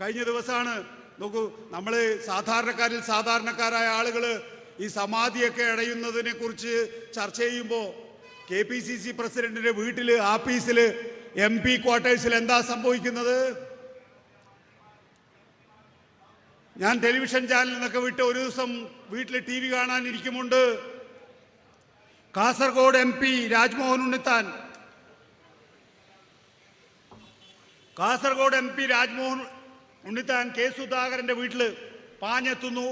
കഴിഞ്ഞ ദിവസമാണ് നോക്കൂ നമ്മൾ സാധാരണക്കാരിൽ സാധാരണക്കാരായ ആളുകൾ ഈ സമാധിയൊക്കെ അടയുന്നതിനെ കുറിച്ച് ചർച്ച ചെയ്യുമ്പോൾ കെ പി സി സി പ്രസിഡന്റിന്റെ വീട്ടിൽ ആഫീസിൽ എം പി ക്വാർട്ടേഴ്സിൽ എന്താ സംഭവിക്കുന്നത്? ഞാൻ ടെലിവിഷൻ ചാനലിൽ നിന്നൊക്കെ വിട്ട് ഒരു ദിവസം വീട്ടിൽ T V കാണാനിരിക്കുമുണ്ട്. Kasaragod M P Rajmohan Unnithan. Kasaragod M P Rajmohan Unnithan K സുധാകരന്റെ വീട്ടിൽ പാഞ്ഞെത്തുന്നു.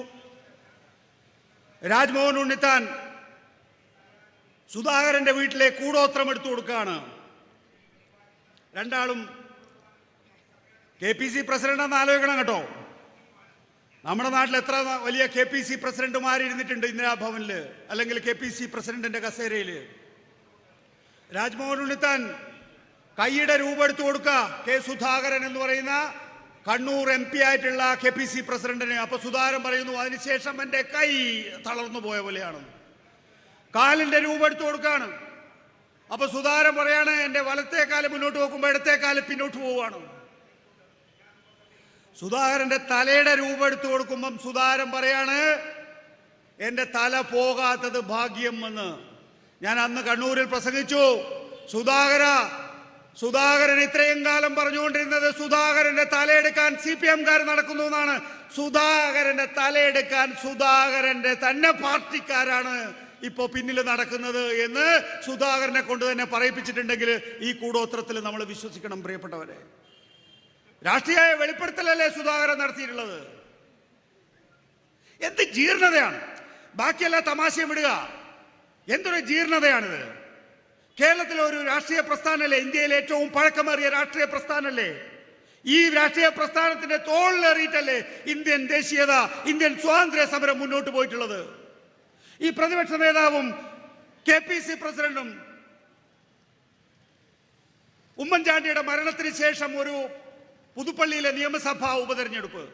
രാജ്മോഹൻ ഉണ്ണിത്താൻ സുധാകരന്റെ വീട്ടിലെ കൂടോത്രം എടുത്തു കൊടുക്കുകയാണ്. രണ്ടാളും കെ പി സി പ്രസിഡന്റ് ആലോചിക്കണം കേട്ടോ. നമ്മുടെ നാട്ടിൽ എത്ര വലിയ കെ പി സി പ്രസിഡന്റുമാർ ഇരുന്നിട്ടുണ്ട് ഇന്ദിരാഭവനിൽ അല്ലെങ്കിൽ കെ പി സി പ്രസിഡന്റിന്റെ കസേരയിൽ രാജ്മോഹൻ ഉണ്ണിത്താൻ കൈയുടെ രൂപം എടുത്തു കൊടുക്കുക കെ സുധാകരൻ എന്ന് പറയുന്ന കണ്ണൂർ എം പി ആയിട്ടുള്ള കെ പി സി പ്രസിഡന്റിനെ അപ്പൊ സുതാരം പറയുന്നു അതിനുശേഷം എന്റെ കൈ തളർന്നു പോയ പോലെയാണ്. കാലിന്റെ രൂപം എടുത്തു കൊടുക്കാണ്. അപ്പൊ സുതാരം പറയാണ് എന്റെ വലത്തെ കാൽ മുന്നോട്ട് പോകുമ്പോൾ ഇടത്തെ കാൽ പിന്നോട്ട് പോവുകയാണ്. സുധാകരന്റെ തലയുടെ രൂപം എടുത്തു കൊടുക്കുമ്പം സുതാരം പറയാണ് എന്റെ തല പോകാത്തത് ഭാഗ്യം എന്ന്. ഞാൻ അന്ന് കണ്ണൂരിൽ പ്രസംഗിച്ചു സുധാകര സുധാകരൻ ഇത്രയും കാലം പറഞ്ഞുകൊണ്ടിരുന്നത് സുധാകരന്റെ തലയെടുക്കാൻ സി പി എംകാർ നടക്കുന്നു എന്നാണ്. സുധാകരന്റെ തലയെടുക്കാൻ സുധാകരന്റെ തന്നെ പാർട്ടിക്കാരാണ് ഇപ്പോൾ പിന്നിൽ നടക്കുന്നത് എന്ന് സുധാകരനെ കൊണ്ട് തന്നെ പറയിപ്പിച്ചിട്ടുണ്ടെങ്കിൽ ഈ കൂടോത്രത്തിൽ നമ്മൾ വിശ്വസിക്കണം പ്രിയപ്പെട്ടവരെ. രാഷ്ട്രീയ വെളിപ്പെടുത്തലല്ലേ സുധാകരൻ നടത്തിയിട്ടുള്ളത്? എന്ത് ജീർണതയാണ്? ബാക്കിയെല്ലാം തമാശയും വിടുക എന്തൊരു ജീർണതയാണിത്? കേരളത്തിലെ ഒരു രാഷ്ട്രീയ പ്രസ്ഥാനമല്ലേ? ഇന്ത്യയിലെ ഏറ്റവും പഴക്കമേറിയ രാഷ്ട്രീയ പ്രസ്ഥാനമല്ലേ? ഈ രാഷ്ട്രീയ പ്രസ്ഥാനത്തിന്റെ തോളിലേറിയിട്ടല്ലേ ഇന്ത്യൻ ദേശീയത ഇന്ത്യൻ സ്വാതന്ത്ര്യ സമരം മുന്നോട്ട് പോയിട്ടുള്ളത്? ഈ പ്രതിപക്ഷ നേതാവും കെ പി സി പ്രസിഡന്റും ഉമ്മൻചാണ്ടിയുടെ മരണത്തിന് ശേഷം ഒരു പുതുപ്പള്ളിയിലെ നിയമസഭാ ഉപതെരഞ്ഞെടുപ്പ്.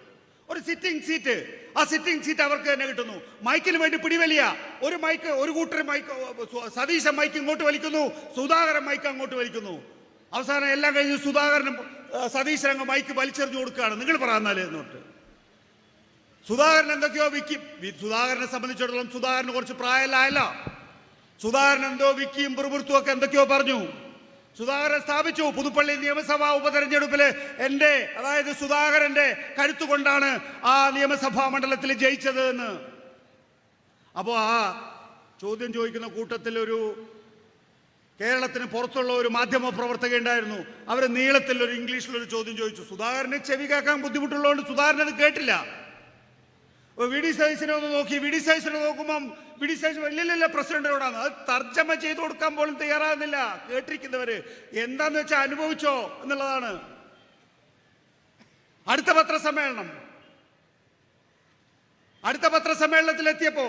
ഒരു സിറ്റിംഗ് സീറ്റ് ആ സിറ്റിംഗ് സീറ്റ് അവർക്ക് തന്നെ കിട്ടുന്നു. മൈക്കിന് വേണ്ടി പിടിവലിയ. ഒരു മൈക്ക് ഒരു കൂട്ടർ മൈക്ക് സതീശൻ മൈക്ക് ഇങ്ങോട്ട് വലിക്കുന്നു. സുധാകരൻ മൈക്ക് അങ്ങോട്ട് വലിക്കുന്നു. അവസാനം എല്ലാം കഴിഞ്ഞ് സുധാകരനും സതീശൻ അങ്ങ് മൈക്ക് വലിച്ചെറിഞ്ഞു കൊടുക്കുകയാണ്. നിങ്ങൾ പറയാന്നാലേ എന്നിട്ട് സുധാകരൻ എന്തൊക്കെയോ വിൽക്കും. സുധാകരനെ സംബന്ധിച്ചിടത്തോളം സുധാകരന് കുറച്ച് പ്രായമല്ല സുധാകരൻ എന്തോ വിക്കിയും പുറപുറത്തും ഒക്കെ എന്തൊക്കെയോ പറഞ്ഞു. സുധാകരൻ സ്ഥാപിച്ചു. പുതുപ്പള്ളി നിയമസഭാ ഉപതെരഞ്ഞെടുപ്പിൽ എന്റെ അതായത് സുധാകരന്റെ കരുത്തുകൊണ്ടാണ് ആ നിയമസഭാ മണ്ഡലത്തിൽ ജയിച്ചത് എന്ന് അപ്പോൾ ആ ചോദ്യം ചോദിക്കുന്ന കൂട്ടത്തിൽ ഒരു കേരളത്തിന് പുറത്തുള്ള ഒരു മാധ്യമ പ്രവർത്തക ഉണ്ടായിരുന്നു. അവർ നീളത്തിൽ ഒരു ഇംഗ്ലീഷിലൊരു ചോദ്യം ചോദിച്ചു. സുധാകരന് ചെവി കേൾക്കാൻ ബുദ്ധിമുട്ടുള്ളതുകൊണ്ട് സുധാകരൻ അത് കേട്ടില്ല. അപ്പൊ വി ഡി സതീശനെ ഒന്ന് നോക്കി. വി ഡി സതീശനെ നോക്കുമ്പം വി ഡി സതീശൻ വലിയ പ്രസിഡന്റിനോടാണ് അത് തർജമ ചെയ്ത് കൊടുക്കാൻ പോലും തയ്യാറാകുന്നില്ല. കേട്ടിരിക്കുന്നവര്. എന്താന്ന് വെച്ചാൽ അനുഭവിച്ചോ എന്നുള്ളതാണ്. അടുത്ത പത്രസമ്മേളനം. അടുത്ത പത്രസമ്മേളനത്തിൽ എത്തിയപ്പോ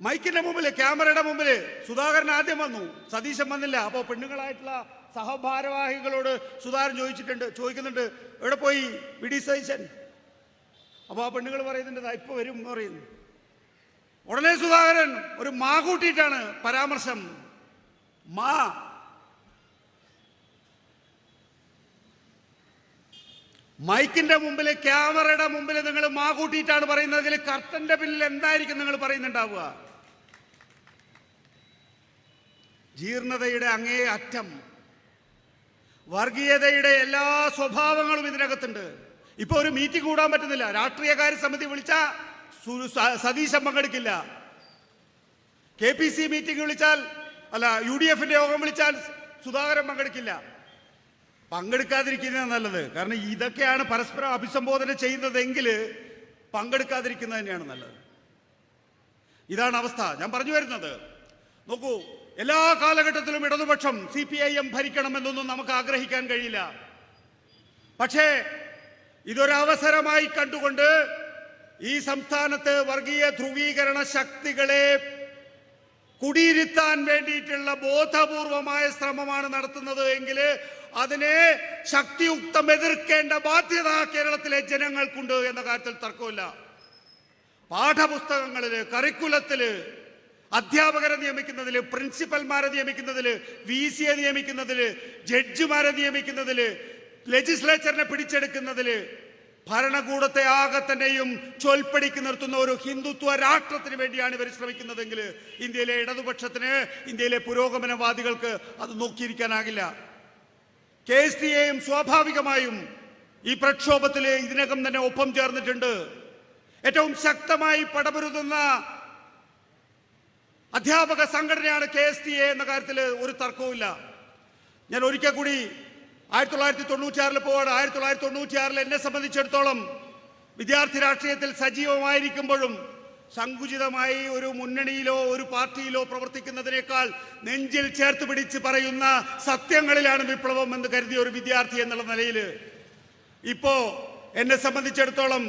മൈക്കിന്റെ മുമ്പിൽ ക്യാമറയുടെ മുമ്പിൽ സുധാകരൻ ആദ്യം വന്നു. സതീശൻ വന്നില്ല. അപ്പോൾ പെണ്ണുങ്ങളായിട്ടുള്ള സഹഭാരവാഹികളോട് സുധാകരൻ ചോദിച്ചിട്ടുണ്ട് ചോദിക്കുന്നുണ്ട് എവിടെ പോയി വി ഡി സതീശൻ? അപ്പോൾ ആ പെണ്ണുങ്ങൾ പറയുന്നുണ്ട് "ദാ ഇപ്പൊ വരും എന്ന് പറയുന്നു. ഉടനെ സുധാകരൻ ഒരു മാ കൂട്ടിയിട്ടാണ് പരാമർശം. മാ. മൈക്കിന്റെ മുമ്പിൽ ക്യാമറയുടെ മുമ്പിൽ നിങ്ങൾ മാ കൂട്ടിയിട്ടാണ് പറയുന്നതെങ്കിൽ കർട്ടന്റെ പിന്നിൽ എന്തായിരിക്കും നിങ്ങൾ പറയുന്നുണ്ടാവുക? ജീർണതയുടെ അങ്ങേ അറ്റം വർഗീയതയുടെ എല്ലാ സ്വഭാവങ്ങളും ഇതിനകത്തുണ്ട്. ഇപ്പൊ ഒരു മീറ്റിംഗ് കൂടാൻ പറ്റുന്നില്ല. രാഷ്ട്രീയകാര്യ സമിതി വിളിച്ച സതീശൻ പങ്കെടുക്കില്ല. കെ പി സി മീറ്റിംഗ് വിളിച്ചാൽ അല്ല യു ഡി എഫിന്റെ യോഗം വിളിച്ചാൽ സുധാകരൻ പങ്കെടുക്കില്ല. പങ്കെടുക്കാതിരിക്കുന്നത് നല്ലത്. കാരണം ഇതൊക്കെയാണ് പരസ്പരം അഭിസംബോധന ചെയ്യുന്നതെങ്കിൽ പങ്കെടുക്കാതിരിക്കുന്നത് തന്നെയാണ് നല്ലത്. ഇതാണ് അവസ്ഥ. ഞാൻ പറഞ്ഞു വരുന്നത്. നോക്കൂ എല്ലാ കാലഘട്ടത്തിലും ഇടതുപക്ഷം സി പി ഐ എം ഭരിക്കണമെന്നൊന്നും നമുക്ക് ആഗ്രഹിക്കാൻ കഴിയില്ല. പക്ഷേ ഇതൊരവസരമായി കണ്ടുകൊണ്ട് ഈ സംസ്ഥാനത്ത് വർഗീയ ധ്രുവീകരണ ശക്തികളെ കുടിയിരുത്താൻ വേണ്ടിയിട്ടുള്ള ബോധപൂർവമായ ശ്രമമാണ് നടത്തുന്നത് എങ്കിൽ അതിനെ ശക്തിയുക്തം എതിർക്കേണ്ട ബാധ്യത കേരളത്തിലെ ജനങ്ങൾക്കുണ്ട് എന്ന കാര്യത്തിൽ തർക്കമില്ല. പാഠപുസ്തകങ്ങളിൽ കറിക്കുലത്തിൽ അധ്യാപകരെ നിയമിക്കുന്നതിൽ പ്രിൻസിപ്പൽമാരെ നിയമിക്കുന്നതിൽ വി സിയെ നിയമിക്കുന്നതിൽ ജഡ്ജിമാരെ നിയമിക്കുന്നതിൽ ലെജിസ്ലേച്ചറിനെ പിടിച്ചെടുക്കുന്നതിൽ ഭരണകൂടത്തെ ആകെ തന്നെയും ചൊൽപ്പടിക്ക് നിർത്തുന്ന ഒരു ഹിന്ദുത്വ രാഷ്ട്രത്തിന് വേണ്ടിയാണ് ഇവർ ശ്രമിക്കുന്നതെങ്കിൽ ഇന്ത്യയിലെ ഇടതുപക്ഷത്തിന് ഇന്ത്യയിലെ പുരോഗമനവാദികൾക്ക് അത് നോക്കിയിരിക്കാനാകില്ല. കെ എസ് എയും സ്വാഭാവികമായും ഈ പ്രക്ഷോഭത്തിൽ ഇതിനകം തന്നെ ഒപ്പം ചേർന്നിട്ടുണ്ട്. ഏറ്റവും ശക്തമായി പടപൊരുതുന്ന അധ്യാപക സംഘടനയാണ് കെ എസ് ടി എ എന്ന കാര്യത്തിൽ ഒരു തർക്കവുമില്ല. ഞാൻ ഒരിക്കൽ കൂടി ആയിരത്തി തൊള്ളായിരത്തി തൊണ്ണൂറ്റിയാറിൽ പോവാണ്. ആയിരത്തി തൊള്ളായിരത്തി തൊണ്ണൂറ്റിയാറിൽ എന്നെ സംബന്ധിച്ചിടത്തോളം വിദ്യാർത്ഥി രാഷ്ട്രീയത്തിൽ സജീവമായിരിക്കുമ്പോഴും സങ്കുചിതമായി ഒരു മുന്നണിയിലോ ഒരു പാർട്ടിയിലോ പ്രവർത്തിക്കുന്നതിനേക്കാൾ നെഞ്ചിൽ ചേർത്ത് പിടിച്ച് പറയുന്ന സത്യങ്ങളിലാണ് വിപ്ലവം എന്ന് കരുതിയ ഒരു വിദ്യാർത്ഥി എന്നുള്ള നിലയിൽ. ഇപ്പോ എന്നെ സംബന്ധിച്ചിടത്തോളം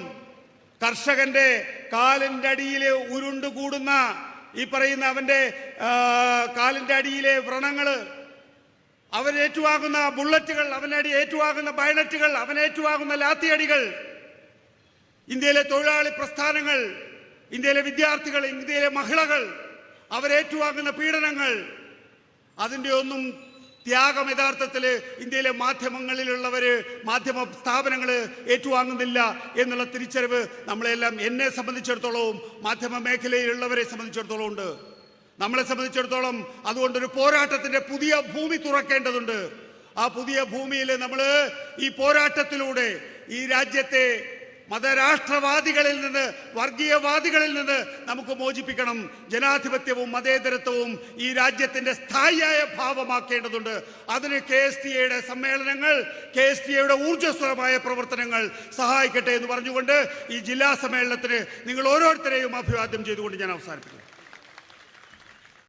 കർഷകന്റെ കാലിന്റെ അടിയിൽ ഉരുണ്ടുകൂടുന്ന ഈ പറയുന്ന അവന്റെ കാലിന്റെ അടിയിലെ വ്രണങ്ങൾ അവൻ ഏറ്റുവാകുന്ന ബുള്ളറ്റുകൾ അവനടി ഏറ്റുവാകുന്ന ബയണറ്റുകൾ അവൻ ലാത്തിയടികൾ ഇന്ത്യയിലെ തൊഴിലാളി പ്രസ്ഥാനങ്ങൾ ഇന്ത്യയിലെ വിദ്യാർത്ഥികൾ ഇന്ത്യയിലെ മഹിളകൾ അവരേറ്റുവാങ്ങുന്ന പീഡനങ്ങൾ അതിന്റെ ഒന്നും ത്യാഗം യഥാർത്ഥത്തിൽ ഇന്ത്യയിലെ മാധ്യമങ്ങളിലുള്ളവര് മാധ്യമ സ്ഥാപനങ്ങൾ ഏറ്റുവാങ്ങുന്നില്ല എന്നുള്ള തിരിച്ചറിവ് നമ്മളെല്ലാം എന്നെ സംബന്ധിച്ചിടത്തോളവും മാധ്യമ മേഖലയിലുള്ളവരെ സംബന്ധിച്ചിടത്തോളം ഉണ്ട്. നമ്മളെ സംബന്ധിച്ചിടത്തോളം അതുകൊണ്ടൊരു പോരാട്ടത്തിന്റെ പുതിയ ഭൂമി തുറക്കേണ്ടതുണ്ട്. ആ പുതിയ ഭൂമിയിൽ നമ്മൾ ഈ പോരാട്ടത്തിലൂടെ ഈ രാജ്യത്തെ മതരാഷ്ട്രവാദികളിൽ നിന്ന് വർഗീയവാദികളിൽ നിന്ന് നമുക്ക് മോചിപ്പിക്കണം. ജനാധിപത്യവും മതേതരത്വവും ഈ രാജ്യത്തിന്റെ സ്ഥായിയായ ഭാവമാക്കേണ്ടതുണ്ട്. അതിന് കെ എസ് ടി എയുടെ സമ്മേളനങ്ങൾ കെ എസ് ടി എയുടെ ഊർജസ്വലമായ പ്രവർത്തനങ്ങൾ സഹായിക്കട്ടെ എന്ന് പറഞ്ഞുകൊണ്ട് ഈ ജില്ലാ സമ്മേളനത്തിന് നിങ്ങൾ ഓരോരുത്തരെയും അഭിവാദ്യം ചെയ്തുകൊണ്ട് ഞാൻ അവസാനിപ്പിക്കുന്നു.